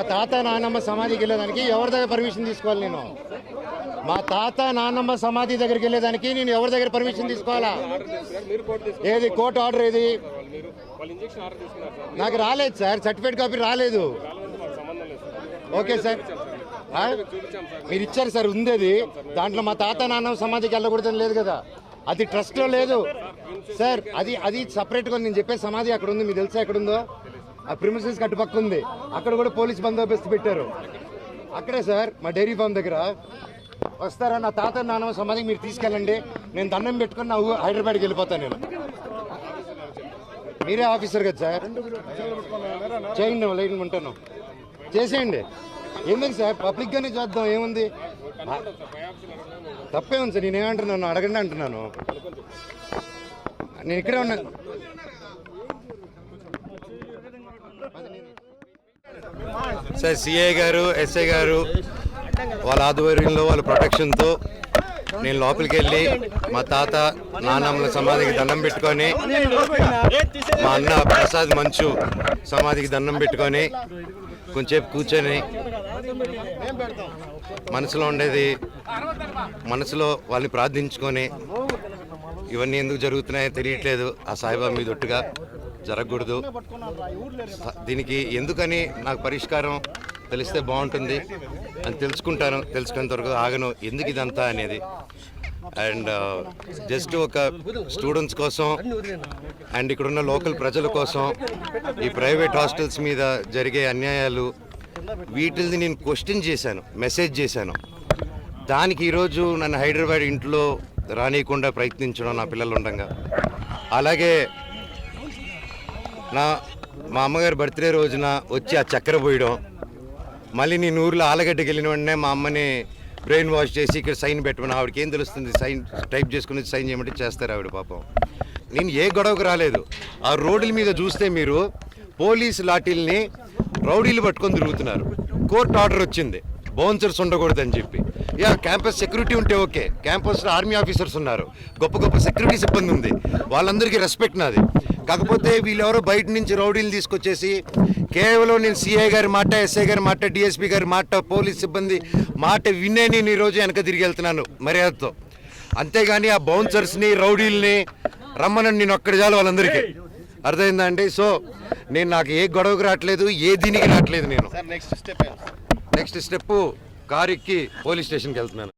మా తాత నాన్నమ్మ సమాధికి వెళ్ళేదానికి ఎవరి దగ్గర పర్మిషన్ తీసుకోవాలి నేను? మా తాత నాన్నమ్మ సమాధి దగ్గరికి వెళ్ళేదానికి నేను ఎవరి దగ్గర పర్మిషన్ తీసుకోవాలా? ఏది కోర్టు ఆర్డర్ ఏది? నాకు రాలేదు సార్ సర్టిఫికేట్ కాపీ రాలేదు. Okay sir. మీరు ఇచ్చారు సార్ ఉంది అది దాంట్లో మా తాత నాన్నమ్మ సమాధికి వెళ్ళకూడదని లేదు కదా. అది ట్రస్ట్లో లేదు. సార్ అది అది సపరేట్గా నేను చెప్పే సమాధి అక్కడ ఉంది. మీకు తెలుసా ఎక్కడ ఉందో? ఆ ప్రిమిసెస్ కట్టుపక్క ఉంది. అక్కడ కూడా పోలీస్ బందోబస్తు పెట్టారు. అక్కడే సార్ మా డైరీ ఫామ్ దగ్గర. వస్తారా నా తాత నాన్నమ్మ సమాధికి మీరు తీసుకెళ్ళండి. నేను దండం పెట్టుకుని నా హైదరాబాద్కి వెళ్ళిపోతాను నేను. మీరే ఆఫీసర్ కదా సార్? చేయండి లైన్ ఉంటాను. చేసేయండి. ఎందుకు సార్? పబ్లిక్గానే చేద్దాం ఏముంది? తప్పే ఉంది సార్ నేనేమంటున్నాను? అడగండి అంటున్నాను. నేను ఇక్కడే ఉన్నాను సార్ సిఐ గారు ఎస్ఐ గారు వాళ్ళ ఆధ్వర్యంలో వాళ్ళ ప్రొటెక్షన్తో నేను లోపలికి వెళ్ళి మా తాత నాన్నమ్మల సమాధికి దండం పెట్టుకొని మా అన్న ప్రసాద్ మంచు సమాధికి దండం పెట్టుకొని కొంచెంసేపు కూర్చొని మనసులో ఉండేది మనసులో వాళ్ళని ప్రార్థించుకొని ఇవన్నీ ఎందుకు జరుగుతున్నాయో తెలియట్లేదు ఆ సాయిబాబా మీద ఒట్టుగా జరగకూడదు. దీనికి ఎందుకని నాకు పరిష్కారం తెలిస్తే బాగుంటుంది. అని తెలుసుకుంటాను తెలుసుకునేంత వరకు ఆగను. ఎందుకు ఇదంతా అనేది? అండ్ uh, జస్ట్ ఒక స్టూడెంట్స్ కోసం అండ్ ఇక్కడున్న లోకల్ ప్రజల కోసం ఈ ప్రైవేట్ హాస్టల్స్ మీద జరిగే అన్యాయాలు వీటిని నేను క్వశ్చన్ చేశాను మెసేజ్ చేశాను. దానికి ఈరోజు నన్ను హైదరాబాద్ ఇంట్లో రానియకుండా ప్రయత్నించడం నా పిల్లలు ఉండగా. అలాగే నా మా అమ్మగారి బర్త్డే రోజున వచ్చి ఆ చక్కెర పోయడం. మళ్ళీ నేను ఊర్లో ఆలగడ్డకి వెళ్ళిన వెంటనే మా అమ్మని బ్రెయిన్ వాష్ చేసి ఇక్కడ సైన్ పెట్టమని ఆవిడకి ఏం తెలుస్తుంది? సైన్ టైప్ చేసుకుని సైన్ చేయమంటే చేస్తారు ఆవిడ పాపం. నేను ఏ గొడవకు రాలేదు. ఆ రోడ్ల మీద చూస్తే మీరు పోలీస్ లాఠీల్ని రౌడీలు పట్టుకొని తిరుగుతున్నారు. కోర్టు ఆర్డర్ వచ్చింది. బౌన్సర్స్ ఉండకూడదని చెప్పి. యా క్యాంపస్ సెక్యూరిటీ ఉంటే ఓకే. క్యాంపస్లో ఆర్మీ ఆఫీసర్స్ ఉన్నారు. గొప్ప గొప్ప సెక్యూరిటీ సిబ్బంది ఉంది. వాళ్ళందరికీ రెస్పెక్ట్ నాది. కాకపోతే వీళ్ళెవరో బయట నుంచి రౌడీలు తీసుకొచ్చేసి కేవలం నేను సిఐ గారి మాట ఎస్ఐ గారి మాట డిఎస్పీ గారి మాట పోలీస్ సిబ్బంది మాట వినే నేను ఈరోజు వెనక తిరిగి వెళ్తున్నాను మర్యాదతో. అంతేగాని ఆ బౌన్సర్స్ని రౌడీల్ని రమ్మనని నేను ఒక్కడి చాలు వాళ్ళందరికీ. అర్థమైందా అండి? సో నేను నాకు ఏ గొడవకు రావట్లేదు ఏ దీనికి రావట్లేదు నేను. Next step next step car ఎక్కి పోలీస్ స్టేషన్కి వెళ్తున్నాను.